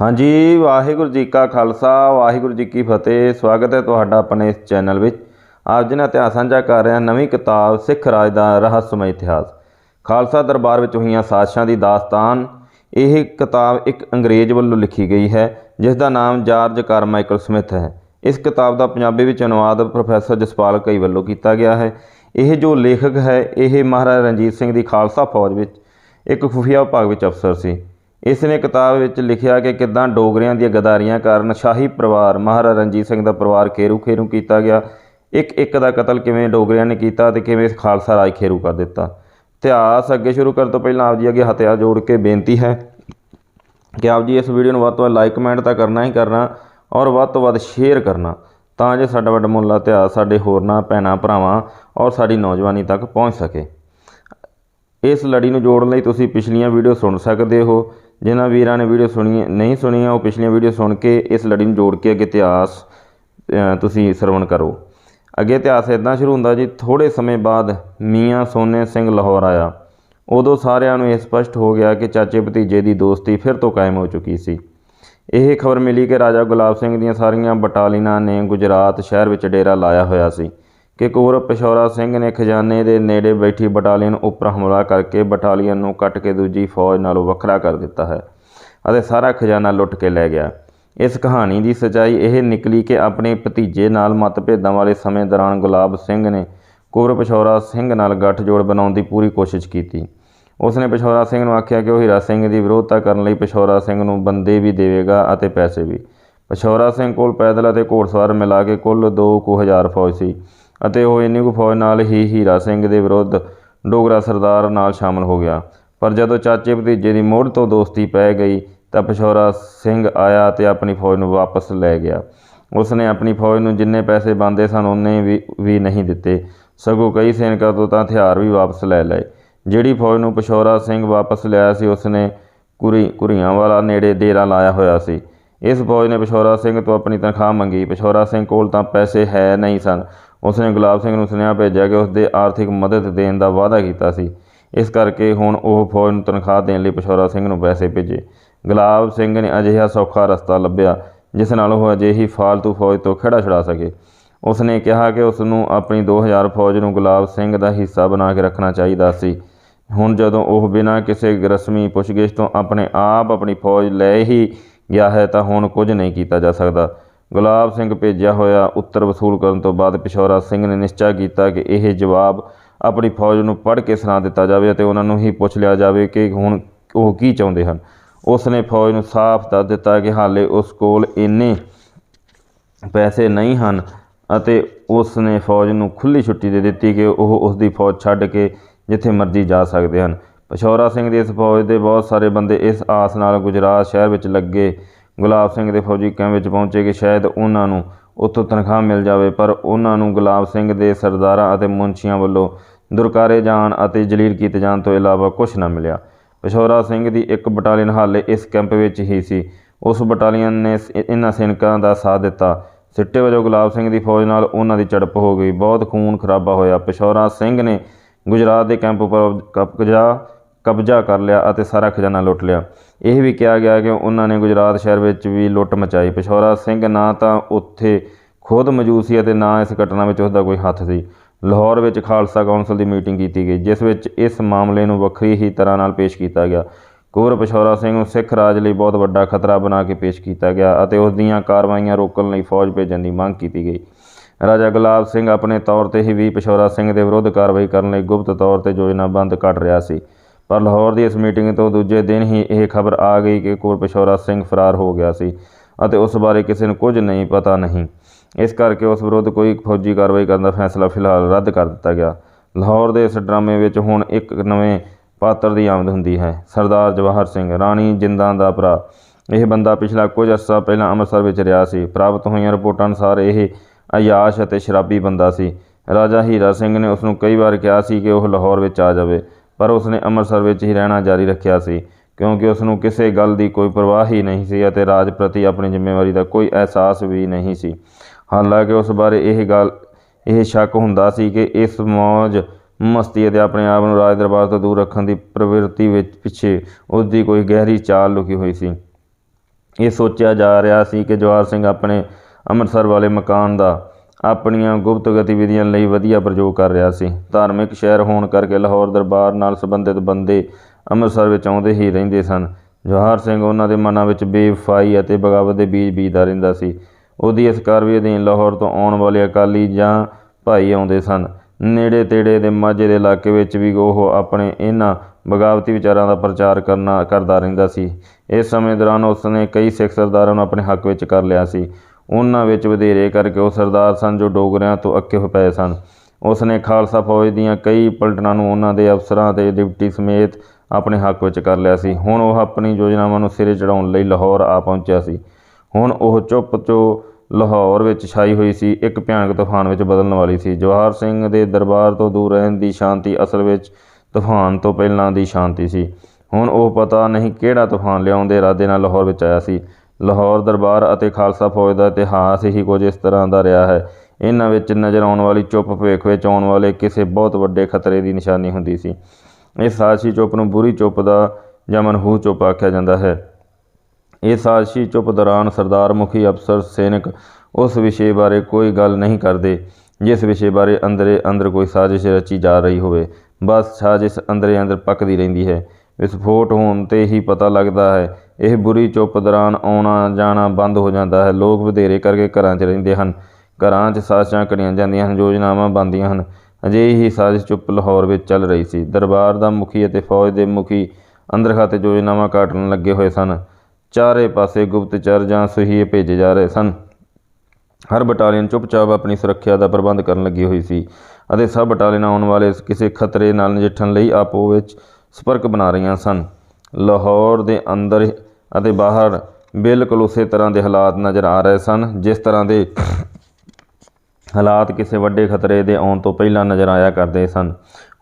ਹਾਂਜੀ, ਵਾਹਿਗੁਰੂ ਜੀ ਕਾ ਖਾਲਸਾ, ਵਾਹਿਗੁਰੂ ਜੀ ਕੀ ਫਤਿਹ। ਸਵਾਗਤ ਹੈ ਤੁਹਾਡਾ ਆਪਣੇ ਇਸ ਚੈਨਲ ਵਿੱਚ। ਅੱਜ ਨਾ ਇਤਿਹਾਸ ਸਾਂਝਾ ਕਰ ਰਹੇ ਹਾਂ ਨਵੀਂ ਕਿਤਾਬ ਸਿੱਖ ਰਾਜ ਦਾ ਰਹੱਸਮਈ ਇਤਿਹਾਸ। ਖਾਲਸਾ ਦਰਬਾਰ ਵਿੱਚ ਹੋਈਆਂ ਸਾਜ਼ਿਸ਼ਾਂ ਦੀ ਦਾਸਤਾਨ, ਇਹ ਕਿਤਾਬ ਇੱਕ ਅੰਗਰੇਜ਼ ਵੱਲੋਂ ਲਿਖੀ ਗਈ ਹੈ, ਜਿਸ ਦਾ ਨਾਮ ਜਾਰਜ ਕਾਰਮਾਈਕਲ ਸਮਿਥ ਹੈ। ਇਸ ਕਿਤਾਬ ਦਾ ਪੰਜਾਬੀ ਵਿੱਚ ਅਨੁਵਾਦ ਪ੍ਰੋਫੈਸਰ ਜਸਪਾਲ ਕਈ ਵੱਲੋਂ ਕੀਤਾ ਗਿਆ ਹੈ। ਇਹ ਜੋ ਲੇਖਕ ਹੈ, ਇਹ ਮਹਾਰਾਜਾ ਰਣਜੀਤ ਸਿੰਘ ਦੀ ਖਾਲਸਾ ਫੌਜ ਵਿੱਚ ਇੱਕ ਖੁਫੀਆ ਵਿਭਾਗ ਵਿੱਚ ਅਫਸਰ ਸੀ। ਇਸ ਨੇ ਕਿਤਾਬ ਵਿੱਚ ਲਿਖਿਆ ਕਿ ਕਿੱਦਾਂ ਡੋਗਰਿਆਂ ਦੀਆਂ ਗਦਾਰੀਆਂ ਕਾਰਨ ਸ਼ਾਹੀ ਪਰਿਵਾਰ ਮਹਾਰਾਜਾ ਰਣਜੀਤ ਸਿੰਘ ਦਾ ਪਰਿਵਾਰ ਖੇਰੂ ਖੇਰੂ ਕੀਤਾ ਗਿਆ। ਇੱਕ ਇੱਕ ਦਾ ਕਤਲ ਕਿਵੇਂ ਡੋਗਰਿਆਂ ਨੇ ਕੀਤਾ ਤੇ ਕਿਵੇਂ ਇਸ ਖਾਲਸਾ ਰਾਜ ਖੇਰੂ ਕਰ ਦਿੱਤਾ? ਇਤਿਹਾਸ ਅੱਗੇ ਸ਼ੁਰੂ ਕਰਨ ਤੋਂ ਪਹਿਲਾਂ ਆਪ ਜੀ ਅੱਗੇ ਹਥਿਆਰ ਜੋੜ ਕੇ ਬੇਨਤੀ ਹੈ ਕਿ ਆਪ ਜੀ ਇਸ ਵੀਡੀਓ ਨੂੰ ਵੱਧ ਤੋਂ ਵੱਧ ਲਾਈਕ ਕਮੈਂਟ ਤਾਂ ਕਰਨਾ ਹੀ ਕਰਨਾ ਔਰ ਵੱਧ ਤੋਂ ਵੱਧ ਸ਼ੇਅਰ ਕਰਨਾ ਤਾਂ ਜੋ ਸਾਡਾ ਵੱਡਾ ਮੁੱਲਾ ਇਤਿਹਾਸ ਸਾਡੇ ਹੋਰਨਾਂ ਭੈਣਾਂ ਭਰਾਵਾਂ ਔਰ ਸਾਡੀ ਨੌਜਵਾਨੀ ਤੱਕ ਪਹੁੰਚ ਸਕੇ। ਇਸ ਲੜੀ ਨੂੰ ਜੋੜਨ ਲਈ ਤੁਸੀਂ ਪਿਛਲੀਆਂ ਵੀਡੀਓ ਸੁਣ ਸਕਦੇ ਹੋ। ਜਿਨ੍ਹਾਂ ਵੀਰਾਂ ਨੇ ਵੀਡੀਓ ਸੁਣੀ, ਨਹੀਂ ਸੁਣੀਆਂ, ਉਹ ਪਿਛਲੀਆਂ ਵੀਡੀਓ ਸੁਣ ਕੇ ਇਸ ਲੜੀ ਨੂੰ ਜੋੜ ਕੇ ਅੱਗੇ ਇਤਿਹਾਸ ਤੁਸੀਂ ਸਰਵਣ ਕਰੋ। ਅੱਗੇ ਇਤਿਹਾਸ ਇਦਾਂ ਸ਼ੁਰੂ ਹੁੰਦਾ ਜੀ ਥੋੜੇ ਸਮੇਂ ਬਾਅਦ ਮੀਆਂ ਸੋਨੇ ਸਿੰਘ ਲਾਹੌਰ ਆਇਆ। ਉਦੋਂ ਸਾਰਿਆਂ ਨੂੰ ਇਹ ਸਪਸ਼ਟ ਹੋ ਗਿਆ ਕਿ ਚਾਚੇ ਭਤੀਜੇ ਦੀ ਦੋਸਤੀ ਫਿਰ ਤੋਂ ਕਾਇਮ ਹੋ ਚੁੱਕੀ ਸੀ। ਇਹ ਖਬਰ ਮਿਲੀ ਕਿ ਰਾਜਾ ਗੁਲਾਬ ਸਿੰਘ ਦੀਆਂ ਸਾਰੀਆਂ ਬਟਾਲੀਨਾਂ ਨੇ ਗੁਜਰਾਤ ਸ਼ਹਿਰ ਵਿੱਚ ਡੇਰਾ ਲਾਇਆ ਹੋਇਆ ਸੀ। ਕਿ ਕੌਰਵ ਪਿਸ਼ੌਰਾ ਸਿੰਘ ਨੇ ਖਜ਼ਾਨੇ ਦੇ ਨੇੜੇ ਬੈਠੀ ਬਟਾਲੀਅਨ ਉੱਪਰ ਹਮਲਾ ਕਰਕੇ ਬਟਾਲੀਅਨ ਨੂੰ ਕੱਟ ਕੇ ਦੂਜੀ ਫੌਜ ਨਾਲੋਂ ਵੱਖਰਾ ਕਰ ਦਿੱਤਾ ਹੈ ਅਤੇ ਸਾਰਾ ਖਜ਼ਾਨਾ ਲੁੱਟ ਕੇ ਲੈ ਗਿਆ। ਇਸ ਕਹਾਣੀ ਦੀ ਸਚਾਈ ਇਹ ਨਿਕਲੀ ਕਿ ਆਪਣੇ ਭਤੀਜੇ ਨਾਲ ਮਤਭੇਦਾਂ ਵਾਲੇ ਸਮੇਂ ਦੌਰਾਨ ਗੁਲਾਬ ਸਿੰਘ ਨੇ ਕੌਰਵ ਪਿਸ਼ੌਰਾ ਸਿੰਘ ਨਾਲ ਗੱਠਜੋੜ ਬਣਾਉਣ ਦੀ ਪੂਰੀ ਕੋਸ਼ਿਸ਼ ਕੀਤੀ। ਉਸਨੇ ਪਿਸ਼ੌਰਾ ਸਿੰਘ ਨੂੰ ਆਖਿਆ ਕਿ ਉਹ ਹੀਰਾ ਸਿੰਘ ਦੀ ਵਿਰੋਧਤਾ ਕਰਨ ਲਈ ਪਿਸ਼ੌਰਾ ਸਿੰਘ ਨੂੰ ਬੰਦੇ ਵੀ ਦੇਵੇਗਾ ਅਤੇ ਪੈਸੇ ਵੀ। ਪਿਸ਼ੌਰਾ ਸਿੰਘ ਕੋਲ ਪੈਦਲ ਅਤੇ ਘੋੜਸਵਾਰ ਮਿਲਾ ਕੇ ਕੁੱਲ ਦੋ ਕੁ ਹਜ਼ਾਰ ਫੌਜ ਸੀ। ਅਤੇ ਉਹ ਇੰਨੀ ਕੁ ਫੌਜ ਨਾਲ ਹੀ ਹੀਰਾ ਸਿੰਘ ਦੇ ਵਿਰੁੱਧ ਡੋਗਰਾ ਸਰਦਾਰ ਨਾਲ ਸ਼ਾਮਲ ਹੋ ਗਿਆ। ਪਰ ਜਦੋਂ ਚਾਚੇ ਭਤੀਜੇ ਦੀ ਮੋੜ ਤੋਂ ਦੋਸਤੀ ਪੈ ਗਈ, ਤਾਂ ਪਿਸ਼ੌਰਾ ਸਿੰਘ ਆਇਆ ਤੇ ਆਪਣੀ ਫੌਜ ਨੂੰ ਵਾਪਸ ਲੈ ਗਿਆ। ਉਸਨੇ ਆਪਣੀ ਫੌਜ ਨੂੰ ਜਿੰਨੇ ਪੈਸੇ ਬੰਦੇ ਸਨ, ਉਹਨੇ ਵੀ ਵੀ ਨਹੀਂ ਦਿੱਤੇ। ਸਗੋਂ ਕਈ ਸੈਨਿਕਾਂ ਤੋਂ ਤਾਂ ਹਥਿਆਰ ਵੀ ਵਾਪਸ ਲੈ ਲਏ। ਜਿਹੜੀ ਫੌਜ ਨੂੰ ਪਿਸ਼ੌਰਾ ਸਿੰਘ ਵਾਪਸ ਲਿਆਇਆ ਸੀ, ਉਸਨੇ ਕੁਰੀ ਕੁਰੀਆਂ ਵਾਲਾ ਨੇੜੇ ਡੇਰਾ ਲਾਇਆ ਹੋਇਆ ਸੀ। ਇਸ ਫੌਜ ਨੇ ਪਿਸ਼ੌਰਾ ਸਿੰਘ ਤੋਂ ਆਪਣੀ ਤਨਖਾਹ ਮੰਗੀ। ਪਿਸ਼ੌਰਾ ਸਿੰਘ ਕੋਲ ਤਾਂ ਪੈਸੇ ਹੈ ਨਹੀਂ ਸਨ ਉਸਨੇ ਗੁਲਾਬ ਸਿੰਘ ਨੂੰ ਸੁਨੇਹਾ ਭੇਜਿਆ ਕਿ ਉਸਦੇ ਆਰਥਿਕ ਮਦਦ ਦੇਣ ਦਾ ਵਾਅਦਾ ਕੀਤਾ ਸੀ। ਇਸ ਕਰਕੇ ਹੁਣ ਉਹ ਫੌਜ ਨੂੰ ਤਨਖਾਹ ਦੇਣ ਲਈ ਪਿਸ਼ੌਰਾ ਸਿੰਘ ਨੂੰ ਪੈਸੇ ਭੇਜੇ। ਗੁਲਾਬ ਸਿੰਘ ਨੇ ਅਜਿਹਾ ਸੌਖਾ ਰਸਤਾ ਲੱਭਿਆ, ਜਿਸ ਨਾਲ ਉਹ ਅਜਿਹੀ ਫਾਲਤੂ ਫੌਜ ਤੋਂ ਖੜਾ ਛੁਡਾ ਸਕੇ। ਉਸ ਨੇ ਕਿਹਾ ਕਿ ਉਸ ਨੂੰ ਆਪਣੀ 2000 ਫੌਜ ਨੂੰ ਗੁਲਾਬ ਸਿੰਘ ਦਾ ਹਿੱਸਾ ਬਣਾ ਕੇ ਰੱਖਣਾ ਚਾਹੀਦਾ ਸੀ। ਹੁਣ ਜਦੋਂ ਉਹ ਬਿਨਾਂ ਕਿਸੇ ਰਸਮੀ ਪੁੱਛਗਿੱਛ ਤੋਂ ਆਪਣੇ ਆਪ ਆਪਣੀ ਫੌਜ ਲੈ ਹੀ ਗਿਆ ਹੈ, ਤਾਂ ਹੁਣ ਕੁਝ ਨਹੀਂ ਕੀਤਾ ਜਾ ਸਕਦਾ। ਗੁਲਾਬ ਸਿੰਘ ਭੇਜਿਆ ਹੋਇਆ ਉੱਤਰ ਵਸੂਲ ਕਰਨ ਤੋਂ ਬਾਅਦ ਪਿਸ਼ੌਰਾ ਸਿੰਘ ਨੇ ਨਿਸ਼ਚਾ ਕੀਤਾ ਕਿ ਇਹ ਜਵਾਬ ਆਪਣੀ ਫੌਜ ਨੂੰ ਪੜ੍ਹ ਕੇ ਸੁਣਾ ਦਿੱਤਾ ਜਾਵੇ ਅਤੇ ਉਹਨਾਂ ਨੂੰ ਹੀ ਪੁੱਛ ਲਿਆ ਜਾਵੇ ਕਿ ਹੁਣ ਉਹ ਕੀ ਚਾਹੁੰਦੇ ਹਨ। ਉਸ ਨੇ ਫੌਜ ਨੂੰ ਸਾਫ਼ ਦੱਸ ਦਿੱਤਾ ਕਿ ਹਾਲੇ ਉਸ ਕੋਲ ਇੰਨੇ ਪੈਸੇ ਨਹੀਂ ਹਨ ਅਤੇ ਉਸ ਨੇ ਫੌਜ ਨੂੰ ਖੁੱਲੀ ਛੁੱਟੀ ਦੇ ਦਿੱਤੀ ਕਿ ਉਹ ਉਸ ਦੀ ਫੌਜ ਛੱਡ ਕੇ ਜਿੱਥੇ ਮਰਜ਼ੀ ਜਾ ਸਕਦੇ ਹਨ। ਪਿਸ਼ੌਰਾ ਸਿੰਘ ਦੀ ਇਸ ਫੌਜ ਦੇ ਬਹੁਤ ਸਾਰੇ ਬੰਦੇ ਇਸ ਆਸ ਨਾਲ ਗੁਜਰਾਤ ਸ਼ਹਿਰ ਵਿੱਚ ਲੱਗੇ ਗੁਲਾਬ ਸਿੰਘ ਦੇ ਫੌਜੀ ਕੈਂਪ ਵਿੱਚ ਪਹੁੰਚੇ ਕਿ ਸ਼ਾਇਦ ਉਹਨਾਂ ਨੂੰ ਉੱਥੋਂ ਤਨਖਾਹ ਮਿਲ ਜਾਵੇ, ਪਰ ਉਹਨਾਂ ਨੂੰ ਗੁਲਾਬ ਸਿੰਘ ਦੇ ਸਰਦਾਰਾਂ ਅਤੇ ਮੁਨਸ਼ੀਆਂ ਵੱਲੋਂ ਦੁਰਕਾਰੇ ਜਾਣ ਅਤੇ ਜਲੀਲ ਕੀਤੇ ਜਾਣ ਤੋਂ ਇਲਾਵਾ ਕੁਝ ਨਾ ਮਿਲਿਆ। ਪਿਸ਼ੌਰਾ ਸਿੰਘ ਦੀ ਇੱਕ ਬਟਾਲੀਅਨ ਹਾਲੇ ਇਸ ਕੈਂਪ ਵਿੱਚ ਹੀ ਸੀ। ਉਸ ਬਟਾਲੀਅਨ ਨੇ ਸ- ਇਹਨਾਂ ਸੈਨਿਕਾਂ ਦਾ ਸਾਥ ਦਿੱਤਾ। ਸਿੱਟੇ ਵਜੋਂ ਗੁਲਾਬ ਸਿੰਘ ਦੀ ਫੌਜ ਨਾਲ ਉਹਨਾਂ ਦੀ ਝੜਪ ਹੋ ਗਈ। ਬਹੁਤ ਖੂਨ ਖਰਾਬਾ ਹੋਇਆ। ਪਿਸ਼ੌਰਾ ਸਿੰਘ ਨੇ ਗੁਜਰਾਤ ਦੇ ਕੈਂਪ ਉੱਪਰ ਕਬਜ਼ਾ ਕਬਜ਼ਾ ਕਰ ਲਿਆ ਅਤੇ ਸਾਰਾ ਖਜ਼ਾਨਾ ਲੁੱਟ ਲਿਆ। ਇਹ ਵੀ ਕਿਹਾ ਗਿਆ ਕਿ ਉਹਨਾਂ ਨੇ ਗੁਜਰਾਤ ਸ਼ਹਿਰ ਵਿੱਚ ਵੀ ਲੁੱਟ ਮਚਾਈ। ਪਿਸ਼ੌਰਾ ਸਿੰਘ ਨਾ ਤਾਂ ਉੱਥੇ ਖੁਦ ਮੌਜੂਦ ਸੀ ਅਤੇ ਨਾ ਇਸ ਘਟਨਾ ਵਿੱਚ ਉਸਦਾ ਕੋਈ ਹੱਥ ਸੀ। ਲਾਹੌਰ ਵਿੱਚ ਖਾਲਸਾ ਕੌਂਸਲ ਦੀ ਮੀਟਿੰਗ ਕੀਤੀ ਗਈ, ਜਿਸ ਵਿੱਚ ਇਸ ਮਾਮਲੇ ਨੂੰ ਵੱਖਰੀ ਹੀ ਤਰ੍ਹਾਂ ਨਾਲ ਪੇਸ਼ ਕੀਤਾ ਗਿਆ। ਕੌਰ ਪਿਸ਼ੌਰਾ ਸਿੰਘ ਨੂੰ ਸਿੱਖ ਰਾਜ ਲਈ ਬਹੁਤ ਵੱਡਾ ਖਤਰਾ ਬਣਾ ਕੇ ਪੇਸ਼ ਕੀਤਾ ਗਿਆ ਅਤੇ ਉਸ ਦੀਆਂ ਕਾਰਵਾਈਆਂ ਰੋਕਣ ਲਈ ਫੌਜ ਭੇਜਣ ਦੀ ਮੰਗ ਕੀਤੀ ਗਈ। ਰਾਜਾ ਗੁਲਾਬ ਸਿੰਘ ਆਪਣੇ ਤੌਰ ਤੇ ਹੀ ਵੀ ਪਿਸ਼ੌਰਾ ਸਿੰਘ ਦੇ ਵਿਰੁੱਧ ਕਾਰਵਾਈ ਕਰਨ ਲਈ ਗੁਪਤ ਤੌਰ ਤੇ ਯੋਜਨਾਬੰਦ ਕੱਢ ਰਿਹਾ ਸੀ। ਪਰ ਲਾਹੌਰ ਦੀ ਇਸ ਮੀਟਿੰਗ ਤੋਂ ਦੂਜੇ ਦਿਨ ਹੀ ਇਹ ਖਬਰ ਆ ਗਈ ਕਿ ਕੌਰ ਸਿੰਘ ਫਰਾਰ ਹੋ ਗਿਆ ਸੀ ਅਤੇ ਉਸ ਬਾਰੇ ਕਿਸੇ ਨੂੰ ਕੁਝ ਨਹੀਂ ਪਤਾ ਨਹੀਂ। ਇਸ ਕਰਕੇ ਉਸ ਵਿਰੁੱਧ ਕੋਈ ਫੌਜੀ ਕਾਰਵਾਈ ਕਰਨ ਦਾ ਫੈਸਲਾ ਫਿਲਹਾਲ ਰੱਦ ਕਰ ਦਿੱਤਾ ਗਿਆ। ਲਾਹੌਰ ਦੇ ਇਸ ਡਰਾਮੇ ਵਿੱਚ ਹੁਣ ਇੱਕ ਨਵੇਂ ਪਾਤਰ ਦੀ ਆਮਦ ਹੁੰਦੀ ਹੈ, ਸਰਦਾਰ ਜਵਾਹਰ ਸਿੰਘ, ਰਾਣੀ ਜਿੰਦਾਂ ਦਾ ਭਰਾ। ਇਹ ਬੰਦਾ ਪਿਛਲਾ ਕੁਝ ਅਰਸਾ ਪਹਿਲਾਂ ਅੰਮ੍ਰਿਤਸਰ ਵਿੱਚ ਰਿਹਾ ਸੀ। ਪ੍ਰਾਪਤ ਹੋਈਆਂ ਰਿਪੋਰਟਾਂ ਅਨੁਸਾਰ ਇਹ ਅਯਾਸ਼ ਅਤੇ ਸ਼ਰਾਬੀ ਬੰਦਾ ਸੀ। ਰਾਜਾ ਹੀਰਾ ਸਿੰਘ ਨੇ ਉਸ ਨੂੰ ਕਈ ਵਾਰ ਕਿਹਾ ਸੀ ਕਿ ਉਹ ਲਾਹੌਰ ਵਿੱਚ ਆ ਜਾਵੇ। ਪਰ ਉਸਨੇ ਅੰਮ੍ਰਿਤਸਰ ਵਿੱਚ ਹੀ ਰਹਿਣਾ ਜਾਰੀ ਰੱਖਿਆ ਸੀ, ਕਿਉਂਕਿ ਉਸ ਨੂੰ ਕਿਸੇ ਗੱਲ ਦੀ ਕੋਈ ਪਰਵਾਹ ਹੀ ਨਹੀਂ ਸੀ ਅਤੇ ਰਾਜ ਪ੍ਰਤੀ ਆਪਣੀ ਜ਼ਿੰਮੇਵਾਰੀ ਦਾ ਕੋਈ ਅਹਿਸਾਸ ਵੀ ਨਹੀਂ ਸੀ। ਹਾਲਾਂਕਿ ਉਸ ਬਾਰੇ ਇਹ ਗੱਲ, ਇਹ ਸ਼ੱਕ ਹੁੰਦਾ ਸੀ ਕਿ ਇਸ ਮੌਜ ਮਸਤੀ ਅਤੇ ਆਪਣੇ ਆਪ ਨੂੰ ਰਾਜ ਦਰਬਾਰ ਤੋਂ ਦੂਰ ਰੱਖਣ ਦੀ ਪ੍ਰਵਿਰਤੀ ਵਿੱਚ ਪਿੱਛੇ ਉਸ ਦੀ ਕੋਈ ਗਹਿਰੀ ਚਾਲ ਲੁਕੀ ਹੋਈ ਸੀ। ਇਹ ਸੋਚਿਆ ਜਾ ਰਿਹਾ ਸੀ ਕਿ ਜਵਾਹਰ ਸਿੰਘ ਆਪਣੇ ਅੰਮ੍ਰਿਤਸਰ ਵਾਲੇ ਮਕਾਨ ਦਾ ਆਪਣੀਆਂ ਗੁਪਤ ਗਤੀਵਿਧੀਆਂ ਲਈ ਵਧੀਆ ਪ੍ਰਯੋਗ ਕਰ ਰਿਹਾ ਸੀ। ਧਾਰਮਿਕ ਸ਼ਹਿਰ ਹੋਣ ਕਰਕੇ ਲਾਹੌਰ ਦਰਬਾਰ ਨਾਲ ਸੰਬੰਧਿਤ ਬੰਦੇ ਅੰਮ੍ਰਿਤਸਰ ਵਿੱਚ ਆਉਂਦੇ ਹੀ ਰਹਿੰਦੇ ਸਨ। ਜਵਾਹਰ ਸਿੰਘ ਉਹਨਾਂ ਦੇ ਮਨਾਂ ਵਿੱਚ ਬੇਵਫਾਈ ਅਤੇ ਬਗਾਵਤ ਦੇ ਬੀਜ ਬੀਜਦਾ ਰਹਿੰਦਾ ਸੀ। ਉਹਦੀ ਇਸ ਕਾਰਵਾਈ ਅਧੀਨ ਲਾਹੌਰ ਤੋਂ ਆਉਣ ਵਾਲੇ ਅਕਾਲੀ ਜਾਂ ਭਾਈ ਆਉਂਦੇ ਸਨ। ਨੇੜੇ ਤੇੜੇ ਦੇ ਮਾਝੇ ਦੇ ਇਲਾਕੇ ਵਿੱਚ ਵੀ ਉਹ ਆਪਣੇ ਇਹਨਾਂ ਬਗਾਵਤੀ ਵਿਚਾਰਾਂ ਦਾ ਪ੍ਰਚਾਰ ਕਰਨਾ, ਕਰਦਾ ਰਹਿੰਦਾ ਸੀ। ਇਸ ਸਮੇਂ ਦੌਰਾਨ ਉਸਨੇ ਕਈ ਸਿੱਖ ਸਰਦਾਰਾਂ ਨੂੰ ਆਪਣੇ ਹੱਕ ਵਿੱਚ ਕਰ ਲਿਆ ਸੀ। ਉਹਨਾਂ ਵਿੱਚ ਵਧੇਰੇ ਕਰਕੇ ਉਹ ਸਰਦਾਰ ਸਨ ਜੋ ਡੋਗਰਿਆਂ ਤੋਂ ਅੱਕੇ ਹੋ ਪਏ ਸਨ। ਉਸ ਨੇ ਖਾਲਸਾ ਫੌਜ ਦੀਆਂ ਕਈ ਪਲਟਨਾਂ ਨੂੰ ਉਹਨਾਂ ਦੇ ਅਫਸਰਾਂ ਤੇ ਡਿਪਟੀ ਸਮੇਤ ਆਪਣੇ ਹੱਕ ਵਿੱਚ ਕਰ ਲਿਆ ਸੀ। ਹੁਣ ਉਹ ਆਪਣੀ ਯੋਜਨਾਵਾਂ ਨੂੰ ਸਿਰੇ ਚੜਾਉਣ ਲਈ ਲਾਹੌਰ ਆ ਪਹੁੰਚਿਆ ਸੀ। ਹੁਣ ਉਹ ਚੁੱਪ ਚੋ ਲਾਹੌਰ ਵਿੱਚ ਛਾਈ ਹੋਈ ਸੀ, ਇੱਕ ਭਿਆਨਕ ਤੂਫਾਨ ਵਿੱਚ ਬਦਲਣ ਵਾਲੀ ਸੀ। ਜਵਾਹਰ ਸਿੰਘ ਦੇ ਦਰਬਾਰ ਤੋਂ ਦੂਰ ਰਹਿਣ ਦੀ ਸ਼ਾਂਤੀ ਅਸਲ ਵਿੱਚ ਤੂਫਾਨ ਤੋਂ ਪਹਿਲਾਂ ਦੀ ਸ਼ਾਂਤੀ ਸੀ। ਹੁਣ ਉਹ ਪਤਾ ਨਹੀਂ ਕਿਹੜਾ ਤੂਫਾਨ ਲਿਆਉਣ ਦੇ ਇਰਾਦੇ ਨਾਲ ਲਾਹੌਰ ਵਿੱਚ ਆਇਆ ਸੀ। ਲਾਹੌਰ ਦਰਬਾਰ ਅਤੇ ਖਾਲਸਾ ਫੌਜ ਦਾ ਇਤਿਹਾਸ ਹੀ ਕੁਝ ਇਸ ਤਰ੍ਹਾਂ ਦਾ ਰਿਹਾ ਹੈ। ਇਹਨਾਂ ਵਿੱਚ ਨਜ਼ਰ ਆਉਣ ਵਾਲੀ ਚੁੱਪ ਭਵਿੱਖ ਵਿੱਚ ਆਉਣ ਵਾਲੇ ਕਿਸੇ ਬਹੁਤ ਵੱਡੇ ਖਤਰੇ ਦੀ ਨਿਸ਼ਾਨੀ ਹੁੰਦੀ ਸੀ। ਇਸ ਸਾਜਸ਼ੀ ਚੁੱਪ ਨੂੰ ਬੁਰੀ ਚੁੱਪ ਦਾ ਜਾਂ ਮਨਹੂਸ ਚੁੱਪ ਆਖਿਆ ਜਾਂਦਾ ਹੈ। ਇਹ ਸਾਜ਼ਿਸ਼ੀ ਚੁੱਪ ਦੌਰਾਨ ਸਰਦਾਰ ਮੁਖੀ ਅਫਸਰ ਸੈਨਿਕ ਉਸ ਵਿਸ਼ੇ ਬਾਰੇ ਕੋਈ ਗੱਲ ਨਹੀਂ ਕਰਦੇ, ਜਿਸ ਵਿਸ਼ੇ ਬਾਰੇ ਅੰਦਰੇ ਅੰਦਰ ਕੋਈ ਸਾਜ਼ਿਸ਼ ਰਚੀ ਜਾ ਰਹੀ ਹੋਵੇ। ਬਸ ਸਾਜ਼ਿਸ਼ ਅੰਦਰੇ ਅੰਦਰ ਪੱਕਦੀ ਰਹਿੰਦੀ ਹੈ। ਵਿਸਫੋਟ ਹੋਣ ਤੇ ਹੀ ਪਤਾ ਲੱਗਦਾ ਹੈ। ਇਹ ਬੁਰੀ ਚੁੱਪ ਦੌਰਾਨ ਆਉਣਾ ਜਾਣਾ ਬੰਦ ਹੋ ਜਾਂਦਾ ਹੈ। ਲੋਕ ਵਧੇਰੇ ਕਰਕੇ ਘਰਾਂ 'ਚ ਰਹਿੰਦੇ ਹਨ। ਘਰਾਂ 'ਚ ਸਾਜ਼ਿਸ਼ਾਂ ਘੜੀਆਂ ਜਾਂਦੀਆਂ ਹਨ, ਯੋਜਨਾਵਾਂ ਬਣਦੀਆਂ ਹਨ। ਅਜਿਹੀ ਹੀ ਸਾਜ਼ਿਸ਼ ਚੁੱਪ ਲਾਹੌਰ ਵਿੱਚ ਚੱਲ ਰਹੀ ਸੀ। ਦਰਬਾਰ ਦਾ ਮੁਖੀ ਅਤੇ ਫੌਜ ਦੇ ਮੁਖੀ ਅੰਦਰ ਖਾਤੇ ਯੋਜਨਾਵਾਂ ਕਾਟਣ ਲੱਗੇ ਹੋਏ ਸਨ। ਚਾਰੇ ਪਾਸੇ ਗੁਪਤਚਰ ਜਾਂ ਸੁਹੀਏ ਭੇਜੇ ਜਾ ਰਹੇ ਸਨ। ਹਰ ਬਟਾਲੀਅਨ ਚੁੱਪਚਾਪ ਆਪਣੀ ਸੁਰੱਖਿਆ ਦਾ ਪ੍ਰਬੰਧ ਕਰਨ ਲੱਗੀ ਹੋਈ ਸੀ ਅਤੇ ਸਭ ਬਟਾਲੀਅਨ ਆਉਣ ਵਾਲੇ ਕਿਸੇ ਖਤਰੇ ਨਾਲ ਨਜਿੱਠਣ ਲਈ ਆਪੋ ਵਿੱਚ ਸੰਪਰਕ ਬਣਾ ਰਹੀਆਂ ਸਨ। ਲਾਹੌਰ ਦੇ ਅੰਦਰ ਅਤੇ ਬਾਹਰ ਬਿਲਕੁਲ ਉਸੇ ਤਰ੍ਹਾਂ ਦੇ ਹਾਲਾਤ ਨਜ਼ਰ ਆ ਰਹੇ ਸਨ, ਜਿਸ ਤਰ੍ਹਾਂ ਦੇ ਹਾਲਾਤ ਕਿਸੇ ਵੱਡੇ ਖਤਰੇ ਦੇ ਆਉਣ ਤੋਂ ਪਹਿਲਾਂ ਨਜ਼ਰ ਆਇਆ ਕਰਦੇ ਸਨ।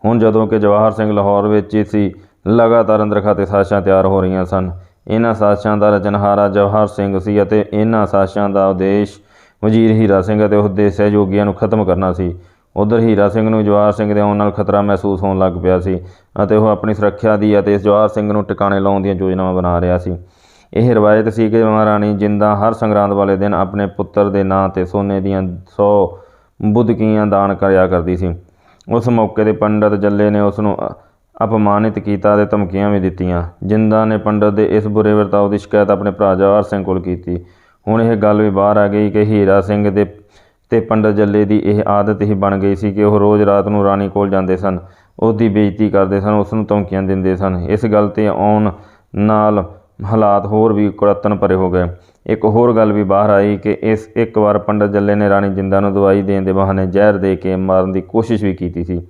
ਹੁਣ ਜਦੋਂ ਕਿ ਜਵਾਹਰ ਸਿੰਘ ਲਾਹੌਰ ਵਿੱਚ ਹੀ ਸੀ, ਲਗਾਤਾਰ ਅੰਦਰ ਖਾਤੇ ਸਾਜ਼ਿਸ਼ਾਂ ਤਿਆਰ ਹੋ ਰਹੀਆਂ ਸਨ। ਇਹਨਾਂ ਸਾਜ਼ਿਸ਼ਾਂ ਦਾ ਰਚਨਹਾਰਾ ਜਵਾਹਰ ਸਿੰਘ ਸੀ ਅਤੇ ਇਹਨਾਂ ਸਾਜ਼ਿਸ਼ਾਂ ਦਾ ਉਦੇਸ਼ ਵਜ਼ੀਰ ਹੀਰਾ ਸਿੰਘ ਅਤੇ ਉਸ ਦੇ ਸਹਿਯੋਗੀਆਂ ਨੂੰ ਖਤਮ ਕਰਨਾ ਸੀ। ਉਧਰ ਹੀਰਾ ਸਿੰਘ ਨੂੰ ਜਵਾਹਰ ਸਿੰਘ ਦੇ ਆਉਣ ਨਾਲ ਖਤਰਾ ਮਹਿਸੂਸ ਹੋਣ ਲੱਗ ਪਿਆ ਸੀ ਅਤੇ ਉਹ ਆਪਣੀ ਸੁਰੱਖਿਆ ਦੀ ਅਤੇ ਜਵਾਹਰ ਸਿੰਘ ਨੂੰ ਟਿਕਾਣੇ ਲਾਉਣ ਦੀਆਂ ਯੋਜਨਾਵਾਂ ਬਣਾ ਰਿਹਾ ਸੀ। ਇਹ ਰਵਾਇਤ ਸੀ ਕਿ ਮਹਾਰਾਣੀ ਜਿੰਦਾ ਹਰ ਸੰਗਰਾਂਦ ਵਾਲੇ ਦਿਨ ਆਪਣੇ ਪੁੱਤਰ ਦੇ ਨਾਂ ਤੇ ਸੋਨੇ ਦੀਆਂ 100 ਬੁੱਧਕੀਆਂ ਦਾਨ ਕਰਿਆ ਕਰਦੀ ਸੀ। ਉਸ ਮੌਕੇ ਤੇ ਪੰਡਤ ਜੱਲੇ ਨੇ ਉਸ ਨੂੰ ਅਪਮਾਨਿਤ ਕੀਤਾ ਤੇ ਧਮਕੀਆਂ ਵੀ ਦਿੱਤੀਆਂ। ਜਿੰਦਾ ਨੇ ਪੰਡਤ ਦੇ ਇਸ ਬੁਰੇ ਵਰਤਾਓ ਦੀ ਸ਼ਿਕਾਇਤ ਆਪਣੇ ਭਰਾ ਜਵਾਹਰ ਸਿੰਘ ਕੋਲ ਕੀਤੀ। ਹੁਣ ਇਹ ਗੱਲ ਵੀ ਬਾਹਰ ਆ ਗਈ ਕਿ ਹੀਰਾ ਸਿੰਘ ਦੇ ਤੇ ਪੰਡਤ ਜੱਲੇ ਦੀ ਇਹ ਆਦਤ ਹੀ ਬਣ ਗਈ ਸੀ ਕਿ ਉਹ ਰੋਜ਼ ਰਾਤ ਨੂੰ ਰਾਣੀ ਕੋਲ ਜਾਂਦੇ ਸਨ। ਉਸ ਦੀ ਬੇਇੱਜ਼ਤੀ ਕਰਦੇ ਸਨ, ਉਸ ਨੂੰ ਧਮਕੀਆਂ ਦਿੰਦੇ ਸਨ। ਇਸ ਗੱਲ ਤੇ ਆਉਣ ਨਾਲ ਹਾਲਾਤ ਹੋਰ ਵੀ ਕੁੜੱਤਣ ਭਰੇ ਹੋ ਗਏ। ਇੱਕ ਹੋਰ ਗੱਲ ਵੀ ਬਾਹਰ ਆਈ ਕਿ ਇਸ ਇੱਕ ਵਾਰ ਪੰਡਤ ਜੱਲੇ ਨੇ ਰਾਣੀ ਜਿੰਦਾ ਨੂੰ ਦਵਾਈ ਦੇਣ ਦੇ ਬਹਾਨੇ ਜ਼ਹਿਰ ਦੇ ਕੇ ਮਾਰਨ ਦੀ ਕੋਸ਼ਿਸ਼ ਵੀ ਕੀਤੀ ਸੀ।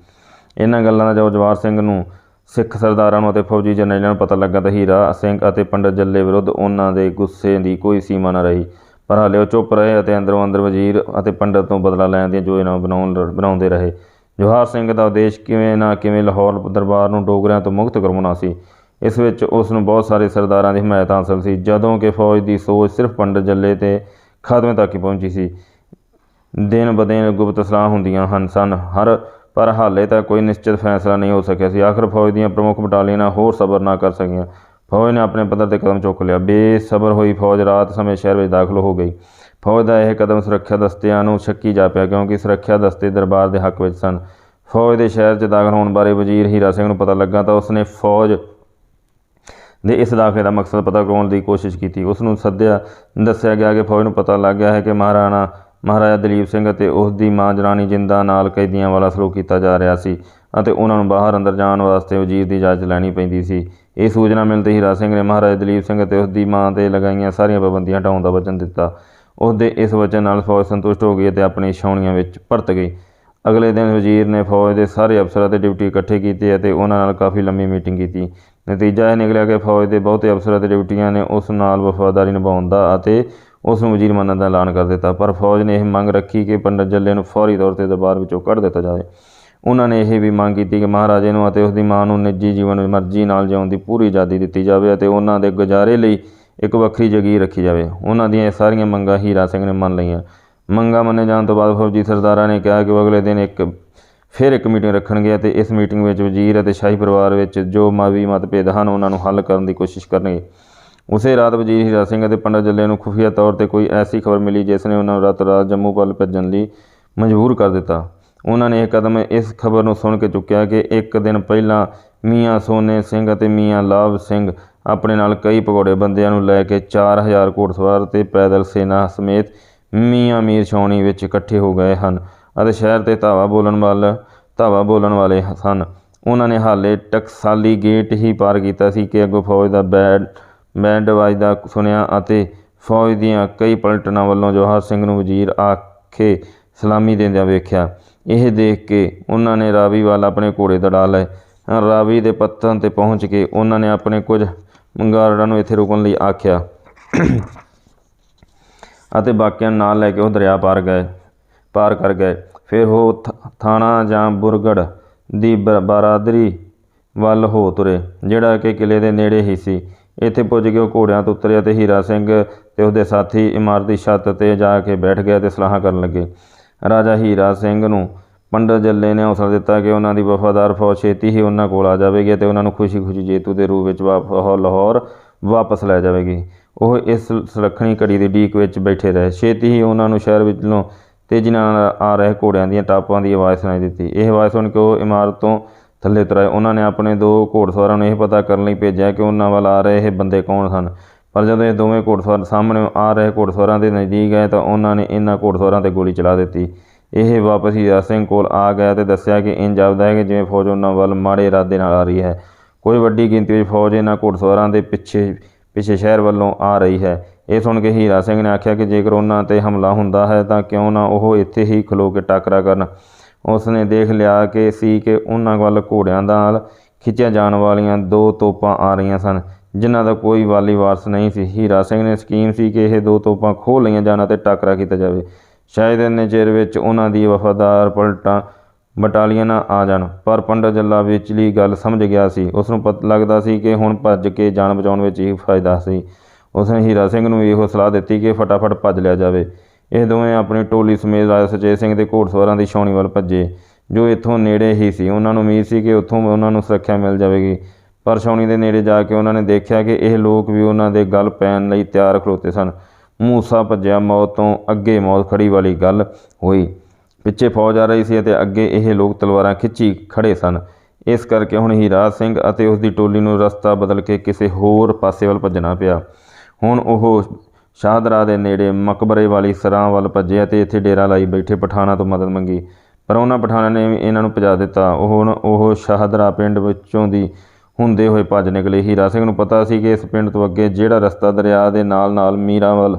ਇਹਨਾਂ ਗੱਲਾਂ ਦਾ ਜਦੋਂ ਜਵਾਹਰ ਸਿੰਘ ਨੂੰ ਸਿੱਖ ਸਰਦਾਰਾਂ ਨੂੰ ਅਤੇ ਫੌਜੀ ਜਰਨੈਲਾਂ ਨੂੰ ਪਤਾ ਲੱਗਾ। ਤਾਂ ਹੀਰਾ ਸਿੰਘ ਅਤੇ ਪੰਡਤ ਜੱਲੇ ਵਿਰੁੱਧ ਉਹਨਾਂ ਦੇ ਗੁੱਸੇ ਦੀ ਕੋਈ ਸੀਮਾ ਨਾ ਰਹੀ। ਪਰ ਹਾਲੇ ਉਹ ਚੁੱਪ ਰਹੇ ਅਤੇ ਅੰਦਰੋਂ ਅੰਦਰ ਵਜ਼ੀਰ ਅਤੇ ਪੰਡਤ ਤੋਂ ਬਦਲਾ ਲੈਣ ਦੀਆਂ ਯੋਜਨਾ ਬਣਾਉਣ ਬਣਾਉਂਦੇ ਰਹੇ। ਜਵਾਹਰ ਸਿੰਘ ਦਾ ਉਦੇਸ਼ ਕਿਵੇਂ ਨਾ ਕਿਵੇਂ ਲਾਹੌਰ ਦਰਬਾਰ ਨੂੰ ਡੋਗਰਿਆਂ ਤੋਂ ਮੁਕਤ ਕਰਵਾਉਣਾ ਸੀ। ਇਸ ਵਿੱਚ ਉਸ ਨੂੰ ਬਹੁਤ ਸਾਰੇ ਸਰਦਾਰਾਂ ਦੀ ਹਮਾਇਤ ਹਾਸਲ ਸੀ, ਜਦੋਂ ਕਿ ਫੌਜ ਦੀ ਸੋਚ ਸਿਰਫ ਪੰਡਤ ਜੱਲੇ ਤੇ ਖਾਤਮੇ ਤੱਕ ਹੀ ਪਹੁੰਚੀ ਸੀ। ਦਿਨ ਬਦਿਨ ਗੁਪਤ ਸਲਾਹ ਹੁੰਦੀਆਂ ਹਨ, ਸਨ ਹਰ, ਪਰ ਹਾਲੇ ਤੱਕ ਕੋਈ ਨਿਸ਼ਚਿਤ ਫੈਸਲਾ ਨਹੀਂ ਹੋ ਸਕਿਆ ਸੀ। ਆਖਰ ਫੌਜ ਦੀਆਂ ਪ੍ਰਮੁੱਖ ਬਟਾਲੀਅਨਾਂ ਹੋਰ ਸਬਰ ਨਾ ਕਰ ਸਕੀਆਂ। ਫੌਜ ਨੇ ਆਪਣੇ ਪੱਧਰ ਤੇ ਕਦਮ ਚੁੱਕ ਲਿਆ। ਬੇਸਬਰ ਹੋਈ ਫੌਜ ਰਾਤ ਸਮੇਂ ਸ਼ਹਿਰ ਵਿੱਚ ਦਾਖਲ ਹੋ ਗਈ। ਫੌਜ ਦਾ ਇਹ ਕਦਮ ਸੁਰੱਖਿਆ ਦਸਤਿਆਂ ਨੂੰ ਸ਼ੱਕੀ ਜਾ ਪਿਆ ਕਿਉਂਕਿ ਸੁਰੱਖਿਆ ਦਸਤੇ ਦਰਬਾਰ ਦੇ ਹੱਕ ਵਿੱਚ ਸਨ। ਫੌਜ ਦੇ ਸ਼ਹਿਰ 'ਚ ਦਾਖਲ ਹੋਣ ਬਾਰੇ ਵਜ਼ੀਰ ਹੀਰਾ ਸਿੰਘ ਨੂੰ ਪਤਾ ਲੱਗਾ ਤਾਂ ਉਸਨੇ ਫੌਜ ਦੇ ਇਸ ਦਾਖਲੇ ਦਾ ਮਕਸਦ ਪਤਾ ਕਰਾਉਣ ਦੀ ਕੋਸ਼ਿਸ਼ ਕੀਤੀ। ਉਸ ਨੂੰ ਸੱਦਿਆ, ਦੱਸਿਆ ਗਿਆ ਕਿ ਫੌਜ ਨੂੰ ਪਤਾ ਲੱਗ ਗਿਆ ਹੈ ਕਿ ਮਹਾਰਾਣਾ, ਮਹਾਰਾਜਾ ਦਲੀਪ ਸਿੰਘ ਅਤੇ ਉਸ ਦੀ ਮਾਂ ਜਰਾਨੀ ਜਿੰਦਾ ਨਾਲ ਕੈਦੀਆਂ ਵਾਲਾ ਸਲੂਕ ਕੀਤਾ ਜਾ ਰਿਹਾ ਸੀ ਅਤੇ ਉਹਨਾਂ ਨੂੰ ਬਾਹਰ ਅੰਦਰ ਜਾਣ ਵਾਸਤੇ ਵਜ਼ੀਰ ਦੀ ਇਜਾਜ਼ਤ ਲੈਣੀ ਪੈਂਦੀ ਸੀ। ਇਹ ਸੂਚਨਾ ਮਿਲਦੇ ਹੀ ਹੀਰਾ ਸਿੰਘ ਨੇ ਮਹਾਰਾਜਾ ਦਲੀਪ ਸਿੰਘ ਅਤੇ ਉਸ ਦੀ ਮਾਂ ਤੇ ਲਗਾਈਆਂ ਸਾਰੀਆਂ ਪਾਬੰਦੀਆਂ ਹਟਾਉਣ ਦਾ ਵਚਨ ਦਿੱਤਾ। ਉਸ ਦੇ ਇਸ ਵਚਨ ਨਾਲ ਫੌਜ ਸੰਤੁਸ਼ਟ ਹੋ ਗਈ ਅਤੇ ਆਪਣੀ ਛਾਉਣੀਆਂ ਵਿੱਚ ਪਰਤ ਗਈ। ਅਗਲੇ ਦਿਨ ਵਜ਼ੀਰ ਨੇ ਫੌਜ ਦੇ ਸਾਰੇ ਅਫਸਰਾਂ ਤੇ ਡਿਊਟੀ ਇਕੱਠੇ ਕੀਤੇ ਅਤੇ ਉਹਨਾਂ ਨਾਲ ਕਾਫੀ ਲੰਮੀ ਮੀਟਿੰਗ ਕੀਤੀ। ਨਤੀਜਾ ਇਹ ਨਿਕਲਿਆ ਕਿ ਫੌਜ ਦੇ ਬਹੁਤੇ ਅਫਸਰਾਂ ਤੇ ਡਿਊਟੀਆਂ ਨੇ ਉਸ ਨਾਲ ਵਫਾਦਾਰੀ ਨਿਭਾਉਣ ਦਾ ਅਤੇ ਉਸ ਨੂੰ ਵਜ਼ੀਰ ਮੰਨਣ ਦਾ ਐਲਾਨ ਕਰ ਦਿੱਤਾ। ਪਰ ਫੌਜ ਨੇ ਇਹ ਮੰਗ ਰੱਖੀ ਕਿ ਪੰਡਤ ਜੱਲੇ ਨੂੰ ਫੌਰੀ ਤੌਰ ਤੇ ਦਰਬਾਰ ਵਿੱਚੋਂ ਕੱਢ ਦਿੱਤਾ ਜਾਵੇ। ਉਹਨਾਂ ਨੇ ਇਹ ਵੀ ਮੰਗ ਕੀਤੀ ਕਿ ਮਹਾਰਾਜੇ ਨੂੰ ਅਤੇ ਉਸ ਦੀ ਮਾਂ ਨੂੰ ਨਿੱਜੀ ਜੀਵਨ, ਮਰਜ਼ੀ ਨਾਲ ਜਿਉਣ ਦੀ ਪੂਰੀ ਆਜ਼ਾਦੀ ਦਿੱਤੀ ਜਾਵੇ ਅਤੇ ਉਹਨਾਂ ਦੇ ਗੁਜ਼ਾਰੇ ਲਈ ਇੱਕ ਵੱਖਰੀ ਜਗੀਰ ਰੱਖੀ ਜਾਵੇ। ਉਹਨਾਂ ਦੀਆਂ ਇਹ ਸਾਰੀਆਂ ਮੰਗਾਂ ਹੀਰਾ ਸਿੰਘ ਨੇ ਮੰਨ ਲਈਆਂ। ਮੰਗਾਂ ਮੰਨੇ ਜਾਣ ਤੋਂ ਬਾਅਦ ਫੌਜੀ ਸਰਦਾਰਾਂ ਨੇ ਕਿਹਾ ਕਿ ਉਹ ਅਗਲੇ ਦਿਨ ਇੱਕ, ਫਿਰ ਇੱਕ ਮੀਟਿੰਗ ਰੱਖਣਗੇ ਅਤੇ ਇਸ ਮੀਟਿੰਗ ਵਿੱਚ ਵਜ਼ੀਰ ਅਤੇ ਸ਼ਾਹੀ ਪਰਿਵਾਰ ਵਿੱਚ ਜੋ ਮਾਵੀ ਮਤਭੇਦ ਹਨ ਉਹਨਾਂ ਨੂੰ ਹੱਲ ਕਰਨ ਦੀ ਕੋਸ਼ਿਸ਼ ਕਰਨਗੇ। ਉਸੇ ਰਾਤ ਵਜ਼ੀਰ ਹੀਰਾ ਸਿੰਘ ਅਤੇ ਪੰਡਤ ਜੱਲੇ ਨੂੰ ਖੁਫੀਆ ਤੌਰ ਤੇ ਕੋਈ ਐਸੀ ਖਬਰ ਮਿਲੀ ਜਿਸ ਨੇ ਉਹਨਾਂ ਨੂੰ ਰਾਤ ਰਾਤ ਜੰਮੂ ਵੱਲ ਭੱਜਣ ਲਈ ਮਜਬੂਰ ਕਰ ਦਿੱਤਾ। ਉਹਨਾਂ ਨੇ ਇਹ ਕਦਮ ਇਸ ਖਬਰ ਨੂੰ ਸੁਣ ਕੇ ਚੁੱਕਿਆ ਕਿ ਇੱਕ ਦਿਨ ਪਹਿਲਾਂ ਮੀਆਂ ਸੋਨੇ ਸਿੰਘ ਅਤੇ ਮੀਆਂ ਲਾਭ ਸਿੰਘ ਆਪਣੇ ਨਾਲ ਕਈ ਪਕੌੜੇ ਬੰਦਿਆਂ ਨੂੰ ਲੈ ਕੇ 4000 ਘੋੜਸਵਾਰ ਤੇ ਪੈਦਲ ਸੈਨਾ ਸਮੇਤ ਮੀਆਂ ਮੀਰ ਛਾਉਣੀ ਵਿੱਚ ਇਕੱਠੇ ਹੋ ਗਏ ਹਨ ਅਤੇ ਸ਼ਹਿਰ ਤੇ ਧਾਵਾ ਬੋਲਣ ਵਾਲ, ਧਾਵਾ ਬੋਲਣ ਵਾਲੇ ਸਨ। ਉਹਨਾਂ ਨੇ ਹਾਲੇ ਟਕਸਾਲੀ ਗੇਟ ਹੀ ਪਾਰ ਕੀਤਾ ਸੀ ਕਿ ਅੱਗੋਂ ਫੌਜ ਦਾ ਬੈਂਡ ਬੈਂਡ ਵੱਜਦਾ ਸੁਣਿਆ ਅਤੇ ਫੌਜ ਦੀਆਂ ਕਈ ਪਲਟਨਾਂ ਵੱਲੋਂ ਜਵਾਹਰ ਸਿੰਘ ਨੂੰ ਵਜ਼ੀਰ ਆਖੇ ਸਲਾਮੀ ਦਿੰਦਿਆਂ ਵੇਖਿਆ। ਇਹ ਦੇਖ ਕੇ ਉਹਨਾਂ ਨੇ ਰਾਵੀ ਵੱਲ ਆਪਣੇ ਘੋੜੇ ਦੜਾ ਲਏ। ਰਾਵੀ ਦੇ ਪੱਤਨ ਤੇ ਪਹੁੰਚ ਕੇ ਉਹਨਾਂ ਨੇ ਆਪਣੇ ਕੁਝ ਗਾਰਡਾਂ ਨੂੰ ਇੱਥੇ ਰੁਕਣ ਲਈ ਆਖਿਆ। ਅਤੇ ਬਾਕੀਆਂ ਨਾਲ ਲੈ ਕੇ ਉਹ ਦਰਿਆ ਪਾਰ ਗਏ, ਪਾਰ ਕਰ ਗਏ। ਫਿਰ ਉਹ ਥ- ਥਾਣਾ ਜਾਂ ਬੁਰਗੜ ਦੀ ਬ- ਬਰਾਦਰੀ ਵੱਲ ਹੋ ਤੁਰੇ, ਜਿਹੜਾ ਕਿ ਕਿਲੇ ਦੇ ਨੇੜੇ ਹੀ ਸੀ। ਇੱਥੇ ਪੁੱਜ ਕੇ ਉਹ ਘੋੜਿਆਂ ਤੋਂ ਉਤਰਿਆ ਤੇ ਹੀਰਾ ਸਿੰਘ ਤੇ ਉਹਦੇ ਸਾਥੀ ਇਮਾਰਤੀ ਛੱਤ ਤੇ ਜਾ ਕੇ ਬੈਠ ਗਏ ਤੇ ਸਲਾਹਾਂ ਕਰਨ ਲੱਗੇ। ਰਾਜਾ ਹੀਰਾ ਸਿੰਘ ਨੂੰ। ਪੰਡਤ ਜੱਲੇ ਨੇ ਹੌਸਲਾ ਦਿੱਤਾ ਕਿ ਉਹਨਾਂ ਦੀ ਵਫਾਦਾਰ ਫੌਜ ਛੇਤੀ ਹੀ ਉਹਨਾਂ ਕੋਲ ਆ ਜਾਵੇਗੀ ਤੇ ਉਹਨਾਂ ਨੂੰ ਖੁਸ਼ੀ-ਖੁਸ਼ੀ ਜੇਤੂ ਦੇ ਰੂਪ ਵਿੱਚ ਵਾਪ- ਉਹ ਲਾਹੌਰ ਵਾਪਸ ਲੈ ਜਾਵੇਗੀ। ਉਹ ਇਸ ਸੁਲੱਖਣੀ ਘੜੀ ਦੀ ਢੀਕ ਵਿੱਚ ਬੈਠੇ ਰਹੇ। ਛੇਤੀ ਹੀ ਉਹਨਾਂ ਨੂੰ ਸ਼ਹਿਰ ਵਿੱਚੋਂ ਤੇਜ਼ੀ ਨਾਲ ਆ ਰਹੇ ਘੋੜਿਆਂ ਦੀਆਂ ਟਾਪਾਂ ਦੀ ਆਵਾਜ਼ ਸੁਣਾਈ ਦਿੱਤੀ। ਇਹ ਆਵਾਜ਼ ਸੁਣ ਕੇ ਉਹ ਇਮਾਰਤ ਤੋਂ ਥੱਲੇ ਉਤਰ ਉਹਨਾਂ ਨੇ ਆਪਣੇ ਦੋ ਘੋੜਸਵਾਰਾਂ ਨੂੰ ਇਹ ਪਤਾ ਕਰਨ ਲਈ ਭੇਜਿਆ ਕਿ ਉਹਨਾਂ ਵੱਲ ਆ ਰਹੇ ਇਹ ਬੰਦੇ ਕੌਣ ਸਨ। ਪਰ ਜਦੋਂ ਇਹ ਦੋਵੇਂ ਘੋੜਸਵਾਰ ਸਾਹਮਣੇ ਆ ਰਹੇ ਘੋੜਸਵਾਰਾਂ ਦੇ ਨਜ਼ਦੀਕ ਗਏ ਤਾਂ ਉਹਨਾਂ ਨੇ ਇਹਨਾਂ ਘੋੜਸਵਾਰਾਂ ਤੇ ਗੋਲੀ ਚਲਾ ਦਿੱਤੀ। ਇਹ ਵਾਪਸ ਹੀਰਾ ਸਿੰਘ ਕੋਲ ਆ ਗਿਆ ਤੇ ਦੱਸਿਆ ਕਿ ਇੰਜ ਜਾਪਦਾ ਹੈ ਕਿ ਜਿਵੇਂ ਫੌਜ ਉਹਨਾਂ ਵੱਲ ਮਾੜੇ ਇਰਾਦੇ ਨਾਲ ਆ ਰਹੀ ਹੈ। ਕੋਈ ਵੱਡੀ ਗਿਣਤੀ ਵਿੱਚ ਫੌਜ ਇਹਨਾਂ ਘੋੜਸਵਾਰਾਂ ਦੇ ਪਿੱਛੇ ਪਿੱਛੇ ਸ਼ਹਿਰ ਵੱਲੋਂ ਆ ਰਹੀ ਹੈ। ਇਹ ਸੁਣ ਕੇ ਹੀਰਾ ਸਿੰਘ ਨੇ ਆਖਿਆ ਕਿ ਜੇਕਰ ਉਹਨਾਂ ਤੇ ਹਮਲਾ ਹੁੰਦਾ ਹੈ ਤਾਂ ਕਿਉਂ ਨਾ ਉਹ ਇੱਥੇ ਹੀ ਖਲੋ ਕੇ ਟਾਕਰਾ ਕਰਨ। ਉਸ ਨੇ ਦੇਖ ਲਿਆ ਕਿ ਸੀ ਕਿ ਉਹਨਾਂ ਵੱਲ ਘੋੜਿਆਂ ਨਾਲ ਖਿੱਚੀਆਂ ਜਾਣ ਵਾਲੀਆਂ ਦੋ ਤੋਪਾਂ ਆ ਰਹੀਆਂ ਸਨ। ਜਿਨ੍ਹਾਂ ਦਾ ਕੋਈ ਵਾਲੀ ਵਾਰਸ ਨਹੀਂ ਸੀ। ਹੀਰਾ ਸਿੰਘ ਨੇ ਸਕੀਮ ਸੀ ਕਿ ਇਹ ਦੋ ਤੋਪਾਂ ਖੋਹ ਲਈਆਂ ਜਾਣ ਅਤੇ ਟਾਕਰਾ ਕੀਤਾ ਜਾਵੇ। ਸ਼ਾਇਦ ਇੰਨੇ ਚਿਰ ਵਿੱਚ ਉਹਨਾਂ ਦੀ ਵਫਾਦਾਰ ਪਲਟਾਂ ਬਟਾਲੀਅਨਾਂ ਆ ਜਾਣ। ਪਰ ਪੰਡਤ ਜੱਲਾ ਵਿਚਲੀ ਗੱਲ ਸਮਝ ਗਿਆ ਸੀ। ਉਸ ਨੂੰ ਪਤਾ, ਲੱਗਦਾ ਸੀ ਕਿ ਹੁਣ ਭੱਜ ਕੇ ਜਾਨ ਬਚਾਉਣ ਵਿੱਚ ਹੀ ਫਾਇਦਾ ਸੀ। ਉਸ ਨੇ ਹੀਰਾ ਸਿੰਘ ਨੂੰ ਇਹੋ ਸਲਾਹ ਦਿੱਤੀ ਕਿ ਫਟਾਫਟ ਭੱਜ ਲਿਆ ਜਾਵੇ। ਇਹ ਦੋਵੇਂ ਆਪਣੀ ਟੋਲੀ ਸਮੇਤ ਰਾਜਾ ਸੁਚੇਤ ਸਿੰਘ ਦੇ ਘੋੜਸਵਾਰਾਂ ਦੀ ਛਾਉਣੀ ਵੱਲ ਭੱਜੇ, ਜੋ ਇੱਥੋਂ ਨੇੜੇ ਹੀ ਸੀ। ਉਹਨਾਂ ਨੂੰ ਉਮੀਦ ਸੀ ਕਿ ਉੱਥੋਂ ਉਹਨਾਂ ਨੂੰ ਸੁਰੱਖਿਆ ਮਿਲ ਜਾਵੇਗੀ। ਪਰ ਛਾਉਣੀ ਦੇ ਨੇੜੇ ਜਾ ਕੇ ਉਹਨਾਂ ਨੇ ਦੇਖਿਆ ਕਿ ਇਹ ਲੋਕ ਵੀ ਉਹਨਾਂ ਦੇ ਗਲ ਪੈਣ ਲਈ ਤਿਆਰ ਖਲੋਤੇ ਸਨ। ਮੂਸਾ ਭੱਜਿਆ ਮੌਤ ਤੋਂ ਅੱਗੇ ਮੌਤ ਖੜੀ ਵਾਲੀ ਗੱਲ ਹੋਈ। ਪਿੱਛੇ ਫੌਜ ਆ ਰਹੀ ਸੀ ਅਤੇ ਅੱਗੇ ਇਹ ਲੋਕ ਤਲਵਾਰਾਂ ਖਿੱਚੀ ਖੜੇ ਸਨ। ਇਸ ਕਰਕੇ ਹੁਣ ਹੀਰਾ ਸਿੰਘ ਅਤੇ ਉਸ ਦੀ ਟੋਲੀ ਨੂੰ ਰਸਤਾ ਬਦਲ ਕੇ ਕਿਸੇ ਹੋਰ ਪਾਸੇ ਵੱਲ ਭੱਜਣਾ ਪਿਆ। ਹੁਣ ਉਹ ਸ਼ਾਹਦਰਾ ਦੇ ਨੇੜੇ ਮਕਬਰੇ ਵਾਲੀ ਸਰਾਂ ਵੱਲ ਭੱਜੇ ਅਤੇ ਇੱਥੇ ਡੇਰਾ ਲਾਈ ਬੈਠੇ ਪਠਾਣਾ ਤੋਂ ਮਦਦ ਮੰਗੀ। ਪਰ ਉਹਨਾਂ ਪਠਾਨਾਂ ਨੇ ਇਹਨਾਂ ਨੂੰ ਭਜਾ ਦਿੱਤਾ। ਉਹ ਹੁਣ ਉਹ ਸ਼ਾਹਦਰਾ ਪਿੰਡ ਵਿੱਚੋਂ ਦੀ ਹੁੰਦੇ ਹੋਏ ਭੱਜ ਨਿਕਲੇ। ਹੀਰਾ ਸਿੰਘ ਨੂੰ ਪਤਾ ਸੀ ਕਿ ਇਸ ਪਿੰਡ ਤੋਂ ਅੱਗੇ ਜਿਹੜਾ ਰਸਤਾ ਦਰਿਆ ਦੇ ਨਾਲ-ਨਾਲ ਮੀਰਾਂਵਲ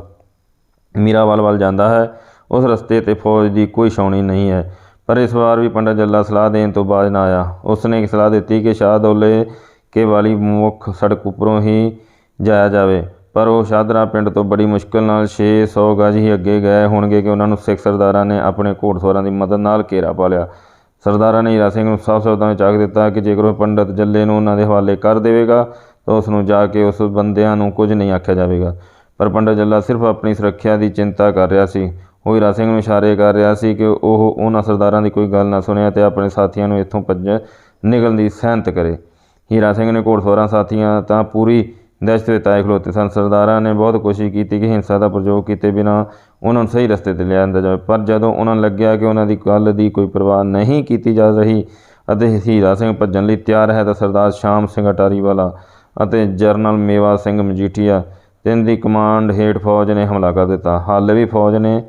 ਮੀਰਾਵਾਲ ਵੱਲ ਜਾਂਦਾ ਹੈ, ਉਸ ਰਸਤੇ ਤੇ ਫੌਜ ਦੀ ਕੋਈ ਛਾਉਣੀ ਨਹੀਂ ਹੈ। ਪਰ ਇਸ ਵਾਰ ਵੀ ਪੰਡਤ ਜੱਲਾ ਸਲਾਹ ਦੇਣ ਤੋਂ ਬਾਅਦ ਨਾ ਆਇਆ। ਉਸਨੇ ਇੱਕ ਸਲਾਹ ਦਿੱਤੀ ਕਿ ਸ਼ਾਹ ਦੌਲੇ ਕੇ ਵਾਲੀ ਮੁੱਖ ਸੜਕ ਉੱਪਰੋਂ ਹੀ ਜਾਇਆ ਜਾਵੇ। ਪਰ ਉਹ ਸ਼ਾਹਦਰਾ ਪਿੰਡ ਤੋਂ ਬੜੀ ਮੁਸ਼ਕਲ ਨਾਲ 600 ਗਜ ਹੀ ਅੱਗੇ ਗਏ ਹੋਣਗੇ ਕਿ ਉਹਨਾਂ ਨੂੰ ਸਿੱਖ ਸਰਦਾਰਾਂ ਨੇ ਆਪਣੇ ਘੋੜਸਵਾਰਾਂ ਦੀ ਮਦਦ ਨਾਲ ਘੇਰਾ ਪਾ ਲਿਆ। ਸਰਦਾਰਾਂ ਨੇ ਹੀਰਾ ਸਿੰਘ ਨੂੰ ਸਾਫ਼ ਸ਼ਬਦਾਂ ਵਿੱਚ ਆਖ ਦਿੱਤਾ ਕਿ ਜੇਕਰ ਉਹ ਪੰਡਤ ਜੱਲੇ ਨੂੰ ਉਹਨਾਂ ਦੇ ਹਵਾਲੇ ਕਰ ਦੇਵੇਗਾ, ਤਾਂ ਉਸ ਨੂੰ ਜਾ ਕੇ ਉਸ ਬੰਦਿਆਂ ਨੂੰ ਕੁਝ ਨਹੀਂ ਆਖਿਆ ਜਾਵੇਗਾ। ਪਰ ਪੰਡਤ ਜੱਲਾ ਸਿਰਫ ਆਪਣੀ ਸੁਰੱਖਿਆ ਦੀ ਚਿੰਤਾ ਕਰ ਰਿਹਾ ਸੀ। ਉਹ ਹੀਰਾ ਸਿੰਘ ਨੂੰ ਇਸ਼ਾਰੇ ਕਰ ਰਿਹਾ ਸੀ ਕਿ ਉਹ ਉਹਨਾਂ ਸਰਦਾਰਾਂ ਦੀ ਕੋਈ ਗੱਲ ਨਾ ਸੁਣੇ ਅਤੇ ਆਪਣੇ ਸਾਥੀਆਂ ਨੂੰ ਇੱਥੋਂ ਭੱਜ ਨਿਕਲਣ ਦੀ ਸਹਿਮਤ ਕਰੇ। ਹੀਰਾ ਸਿੰਘ ਨੇ ਘੋੜਸਵਾਰਾਂ ਸਾਥੀਆਂ ਤਾਂ ਪੂਰੀ ਦਹਿਸ਼ਤ ਵਿੱਚ ਤਾਏ ਖਲੋਤੇ ਸਨ। ਸਰਦਾਰਾਂ ਨੇ ਬਹੁਤ ਕੋਸ਼ਿਸ਼ ਕੀਤੀ ਕਿ ਹਿੰਸਾ ਦਾ ਪ੍ਰਯੋਗ ਕੀਤੇ ਬਿਨਾਂ ਉਹਨਾਂ ਨੂੰ ਸਹੀ ਰਸਤੇ ਤੇ ਲਿਆਂਦਾ ਜਾਵੇ। ਪਰ ਜਦੋਂ ਉਹਨਾਂ ਨੂੰ ਲੱਗਿਆ ਕਿ ਉਹਨਾਂ ਦੀ ਗੱਲ ਦੀ ਕੋਈ ਪਰਵਾਹ ਨਹੀਂ ਕੀਤੀ ਜਾ ਰਹੀ ਅਤੇ ਹੀਰਾ ਸਿੰਘ ਭੱਜਣ ਲਈ ਤਿਆਰ ਹੈ ਤਾਂ ਸਰਦਾਰ ਸ਼ਾਮ ਸਿੰਘ ਅਟਾਰੀ ਵਾਲਾ ਅਤੇ ਜਰਨਲ ਮੇਵਾ ਸਿੰਘ ਮਜੀਠੀਆ ਤਿੰਨ ਦੀ ਕਮਾਂਡ ਹੇਠ ਫੌਜ ਨੇ ਹਮਲਾ ਕਰ ਦਿੱਤਾ। ਹਾਲੇ ਵੀ ਫੌਜ ਨੇ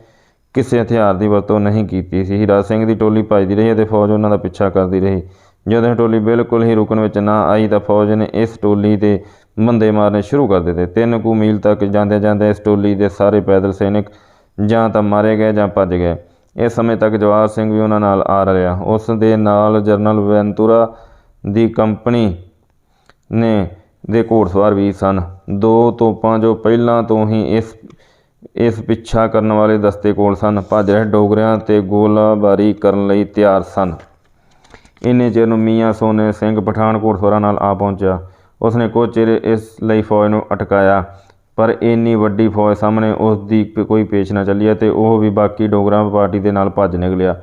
ਕਿਸੇ ਹਥਿਆਰ ਦੀ ਵਰਤੋਂ ਨਹੀਂ ਕੀਤੀ ਸੀ। ਹੀਰਾ ਸਿੰਘ ਦੀ ਟੋਲੀ ਭੱਜਦੀ ਰਹੀ ਅਤੇ ਫੌਜ ਉਹਨਾਂ ਦਾ ਪਿੱਛਾ ਕਰਦੀ ਰਹੀ। ਜਦੋਂ ਇਹ ਟੋਲੀ ਬਿਲਕੁਲ ਹੀ ਰੁਕਣ ਵਿੱਚ ਨਾ ਆਈ ਤਾਂ ਫੌਜ ਨੇ ਇਸ ਟੋਲੀ ਤੇ ਬੰਦੇ ਮਾਰਨੇ ਸ਼ੁਰੂ ਕਰ ਦਿੱਤੇ। ਤਿੰਨ ਕੁ ਮੀਲ ਤੱਕ ਜਾਂਦੇ ਜਾਂਦੇ ਇਸ ਟੋਲੀ ਦੇ ਸਾਰੇ ਪੈਦਲ ਸੈਨਿਕ ਜਾਂ ਤਾਂ ਮਾਰੇ ਗਏ ਜਾਂ ਭੱਜ ਗਏ। ਇਸ ਸਮੇਂ ਤੱਕ ਜਵਾਹਰ ਸਿੰਘ ਵੀ ਉਹਨਾਂ ਨਾਲ ਆ ਰਿਹਾ। ਉਸ ਦੇ ਨਾਲ ਜਰਨਲ ਵੈਂਤੂਰਾ ਦੀ ਕੰਪਨੀ ਨੇ ਦੇ ਘੋੜਸਵਾਰ ਵੀ ਸਨ। ਦੋ ਤੋਪਾਂ ਜੋ ਪਹਿਲਾਂ ਤੋਂ ਹੀ ਇਸ ਇਸ ਪਿੱਛਾ ਕਰਨ ਵਾਲੇ ਦਸਤੇ ਕੋਲ ਸਨ, ਭੱਜ ਰਹੇ ਡੋਗਰਿਆਂ ਤੇ ਗੋਲਾਬਾਰੀ ਕਰਨ ਲਈ ਤਿਆਰ ਸਨ। ਇੰਨੇ ਚਿਰ ਨੂੰ ਮੀਆਂ ਸੋਨੇ ਸਿੰਘ ਪਠਾਨ ਘੋੜਸਵਾਰਾਂ ਨਾਲ ਆ ਪਹੁੰਚਿਆ। ਉਸ ਨੇ ਕੁਝ ਚਿਰ ਇਸ ਲਈ ਫੌਜ ਨੂੰ ਅਟਕਾਇਆ। ਪਰ ਇੰਨੀ ਵੱਡੀ ਫੌਜ ਸਾਹਮਣੇ ਉਸ ਦੀ ਕੋਈ ਪੇਸ਼ ਨਾ ਚੱਲੀ ਅਤੇ ਉਹ ਵੀ ਬਾਕੀ ਡੋਗਰਾ ਪਾਰਟੀ ਦੇ ਨਾਲ ਭੱਜ ਨਿਕਲਿਆ।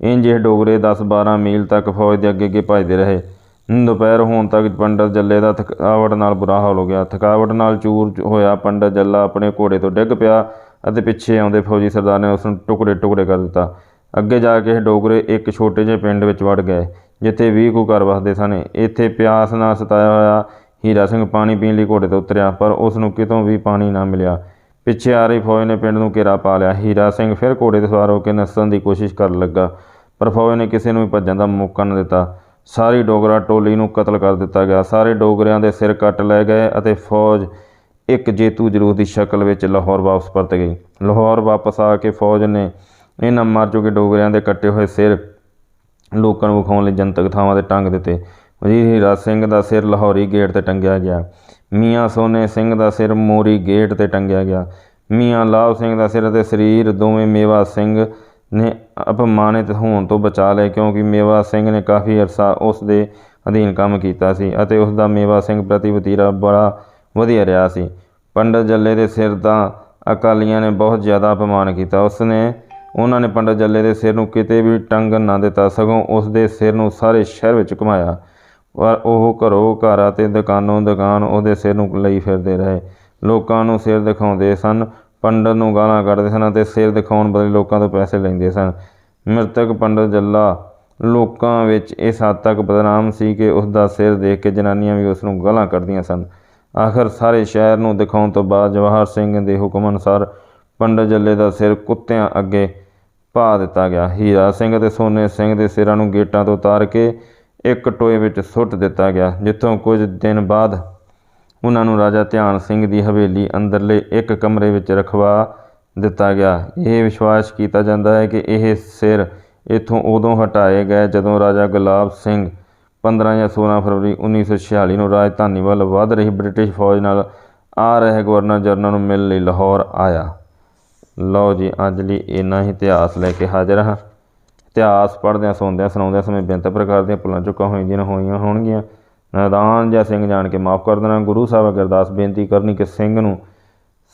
ਇੰਜ ਇਹ ਡੋਗਰੇ 10-12 ਮੀਲ ਤੱਕ ਫੌਜ ਦੇ ਅੱਗੇ ਅੱਗੇ ਭੱਜਦੇ ਰਹੇ। ਦੁਪਹਿਰ ਹੋਣ ਤੱਕ ਪੰਡਤ ਜੱਲੇ ਦਾ ਥਕਾਵਟ ਨਾਲ ਬੁਰਾ ਹਾਲ ਹੋ ਗਿਆ। ਥਕਾਵਟ ਨਾਲ ਚੂਰ ਹੋਇਆ ਪੰਡਤ ਜੱਲਾ ਆਪਣੇ ਘੋੜੇ ਤੋਂ ਡਿੱਗ ਪਿਆ ਅਤੇ ਪਿੱਛੇ ਆਉਂਦੇ ਫੌਜੀ ਸਰਦਾਰ ਨੇ ਉਸ ਨੂੰ ਟੁਕੜੇ ਟੁਕੜੇ ਕਰ ਦਿੱਤਾ। ਅੱਗੇ ਜਾ ਕੇ ਇਹ ਡੋਗਰੇ ਇੱਕ ਛੋਟੇ ਜਿਹੇ ਪਿੰਡ ਵਿੱਚ ਵੜ ਗਏ, ਜਿੱਥੇ 20 ਕੁ ਘਰ ਵਸਦੇ ਸਨ। ਇੱਥੇ ਪਿਆਸ ਨਾਲ ਸਤਾਇਆ ਹੋਇਆ ਹੀਰਾ ਸਿੰਘ ਪਾਣੀ ਪੀਣ ਲਈ ਘੋੜੇ ਤੋਂ ਉਤਰਿਆ, ਪਰ ਉਸ ਨੂੰ ਕਿਤੋਂ ਵੀ ਪਾਣੀ ਨਾ ਮਿਲਿਆ। ਪਿੱਛੇ ਆ ਰਹੀ ਫੌਜ ਨੇ ਪਿੰਡ ਨੂੰ ਘੇਰਾ ਪਾ ਲਿਆ। ਹੀਰਾ ਸਿੰਘ ਫਿਰ ਘੋੜੇ ਤੇ ਸਵਾਰ ਹੋ ਕੇ ਨੱਸਣ ਦੀ ਕੋਸ਼ਿਸ਼ ਕਰਨ ਲੱਗਾ, ਪਰ ਫੌਜ ਨੇ ਕਿਸੇ ਨੂੰ ਵੀ ਭੱਜਣ ਦਾ ਮੌਕਾ ਨਾ ਦਿੱਤਾ। ਸਾਰੀ ਡੋਗਰਾ ਟੋਲੀ ਨੂੰ ਕਤਲ ਕਰ ਦਿੱਤਾ ਗਿਆ। ਸਾਰੇ ਡੋਗਰਿਆਂ ਦੇ ਸਿਰ ਕੱਟ ਲਏ ਗਏ ਅਤੇ ਫੌਜ ਇੱਕ ਜੇਤੂ ਜਰੂਰ ਦੀ ਸ਼ਕਲ ਵਿੱਚ ਲਾਹੌਰ ਵਾਪਸ ਪਰਤ ਗਈ। ਲਾਹੌਰ ਵਾਪਸ ਆ ਕੇ ਫੌਜ ਨੇ ਇਹਨਾਂ ਮਰ ਚੁੱਕੇ ਡੋਗਰਿਆਂ ਦੇ ਕੱਟੇ ਹੋਏ ਸਿਰ ਲੋਕਾਂ ਨੂੰ ਵਿਖਾਉਣ ਲਈ ਜਨਤਕ ਥਾਵਾਂ ਤੇ ਟੰਗ ਦਿੱਤੇ। ਵਜ਼ੀਰ ਹੀਰਾ ਸਿੰਘ ਦਾ ਸਿਰ ਲਾਹੌਰੀ ਗੇਟ ਤੇ ਟੰਗਿਆ ਗਿਆ। ਮੀਆਂ ਸੋਨੇ ਸਿੰਘ ਦਾ ਸਿਰ ਮੋਰੀ ਗੇਟ ਤੇ ਟੰਗਿਆ ਗਿਆ। ਮੀਆਂ ਲਾਭ ਸਿੰਘ ਦਾ ਸਿਰ ਅਤੇ ਸਰੀਰ ਦੋਵੇਂ ਮੇਵਾ ਸਿੰਘ ਨੇ ਅਪਮਾਨਿਤ ਹੋਣ ਤੋਂ ਬਚਾ ਲਏ ਕਿਉਂਕਿ ਮੇਵਾ ਸਿੰਘ ਨੇ ਕਾਫੀ ਅਰਸਾ ਉਸ ਦੇ ਅਧੀਨ ਕੰਮ ਕੀਤਾ ਸੀ ਅਤੇ ਉਸ ਦਾ ਮੇਵਾ ਸਿੰਘ ਪ੍ਰਤੀ ਵਤੀਰਾ ਬੜਾ ਵਧੀਆ ਰਿਹਾ ਸੀ। ਪੰਡਤ ਜੱਲੇ ਦੇ ਸਿਰ ਦਾ ਅਕਾਲੀਆਂ ਨੇ ਬਹੁਤ ਜ਼ਿਆਦਾ ਅਪਮਾਨ ਕੀਤਾ। ਉਸ ਨੇ ਉਹਨਾਂ ਨੇ ਪੰਡਤ ਜੱਲੇ ਦੇ ਸਿਰ ਨੂੰ ਕਿਤੇ ਵੀ ਟੰਗ ਨਾ ਦਿੱਤਾ। ਸਗੋਂ ਉਸ ਦੇ ਸਿਰ ਨੂੰ ਸਾਰੇ ਸ਼ਹਿਰ ਵਿੱਚ ਘੁਮਾਇਆ। ਪਰ ਉਹ ਘਰੋਂ ਘਰ ਅਤੇ ਦੁਕਾਨੋਂ ਦੁਕਾਨ ਉਹਦੇ ਸਿਰ ਨੂੰ ਲਈ ਫਿਰਦੇ ਰਹੇ। ਲੋਕਾਂ ਨੂੰ ਸਿਰ ਦਿਖਾਉਂਦੇ ਸਨ, ਪੰਡਤ ਨੂੰ ਗਾਲਾਂ ਕੱਢਦੇ ਸਨ ਅਤੇ ਸਿਰ ਦਿਖਾਉਣ ਬਦਲੇ ਲੋਕਾਂ ਤੋਂ ਪੈਸੇ ਲੈਂਦੇ ਸਨ। ਮ੍ਰਿਤਕ ਪੰਡਤ ਜੱਲਾ ਲੋਕਾਂ ਵਿੱਚ ਇਸ ਹੱਦ ਤੱਕ ਬਦਨਾਮ ਸੀ ਕਿ ਉਸ ਦਾ ਸਿਰ ਦੇਖ ਕੇ ਜਨਾਨੀਆਂ ਵੀ ਉਸ ਨੂੰ ਗਾਲਾਂ ਕੱਢਦੀਆਂ ਸਨ। ਆਖਰ ਸਾਰੇ ਸ਼ਹਿਰ ਨੂੰ ਦਿਖਾਉਣ ਤੋਂ ਬਾਅਦ ਜਵਾਹਰ ਸਿੰਘ ਦੇ ਹੁਕਮ ਅਨੁਸਾਰ ਪੰਡਤ ਜੱਲੇ ਦਾ ਸਿਰ ਕੁੱਤਿਆਂ ਅੱਗੇ ਪਾ ਦਿੱਤਾ ਗਿਆ। ਹੀਰਾ ਸਿੰਘ ਅਤੇ ਸੋਨੇ ਸਿੰਘ ਦੇ ਸਿਰਾਂ ਨੂੰ ਗੇਟਾਂ ਤੋਂ ਉਤਾਰ ਕੇ ਇੱਕ ਟੋਏ ਵਿੱਚ ਸੁੱਟ ਦਿੱਤਾ ਗਿਆ, ਜਿੱਥੋਂ ਕੁਝ ਦਿਨ ਬਾਅਦ ਉਹਨਾਂ ਨੂੰ ਰਾਜਾ ਧਿਆਨ ਸਿੰਘ ਦੀ ਹਵੇਲੀ ਅੰਦਰਲੇ ਇੱਕ ਕਮਰੇ ਵਿੱਚ ਰਖਵਾ ਦਿੱਤਾ ਗਿਆ। ਇਹ ਵਿਸ਼ਵਾਸ ਕੀਤਾ ਜਾਂਦਾ ਹੈ ਕਿ ਇਹ ਸਿਰ ਇੱਥੋਂ ਉਦੋਂ ਹਟਾਏ ਗਏ ਜਦੋਂ ਰਾਜਾ ਗੁਲਾਬ ਸਿੰਘ 15 ਜਾਂ 16 ਫਰਵਰੀ 1946 ਨੂੰ ਰਾਜਧਾਨੀ ਵੱਲ ਵੱਧ ਰਹੀ ਬ੍ਰਿਟਿਸ਼ ਫੌਜ ਨਾਲ ਆ ਰਹੇ ਗਵਰਨਰ ਜਨਰਲ ਨੂੰ ਮਿਲਣ ਲਈ ਲਾਹੌਰ ਆਇਆ। ਲਓ ਜੀ, ਅੱਜ ਲਈ ਇੰਨਾ ਹੀ ਇਤਿਹਾਸ ਲੈ ਕੇ ਹਾਜ਼ਰ ਹਾਂ। ਇਤਿਹਾਸ ਪੜ੍ਹਦਿਆਂ, ਸੁਣਦਿਆਂ, ਸੁਣਾਉਂਦਿਆਂ ਸਮੇਂ ਬੇਨਤ ਪ੍ਰਕਾਰ ਦੀਆਂ ਭੁੱਲਾਂ ਚੁੱਕਾਂ ਹੋਈਆਂ ਹੋਈਆਂ ਹੋਣਗੀਆਂ। ਨਾਦਾਨ ਜਾਂ ਸਿੰਘ ਜਾਣ ਕੇ ਮਾਫ ਕਰ ਦੇਣਾ। ਗੁਰੂ ਸਾਹਿਬ ਅਗੇ ਅਰਦਾਸ ਬੇਨਤੀ ਕਰਨੀ ਕਿ ਸਿੰਘ ਨੂੰ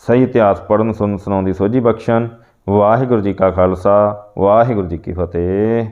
ਸਹੀ ਇਤਿਹਾਸ ਪੜ੍ਹਨ, ਸੁਣਨ ਸੁਣਾਉਂਦੀ ਸੋਝੀ ਬਖਸ਼ਣ। ਵਾਹਿਗੁਰੂ ਜੀ ਕਾ ਖਾਲਸਾ, ਵਾਹਿਗੁਰੂ ਜੀ ਕੀ ਫਤਿਹ।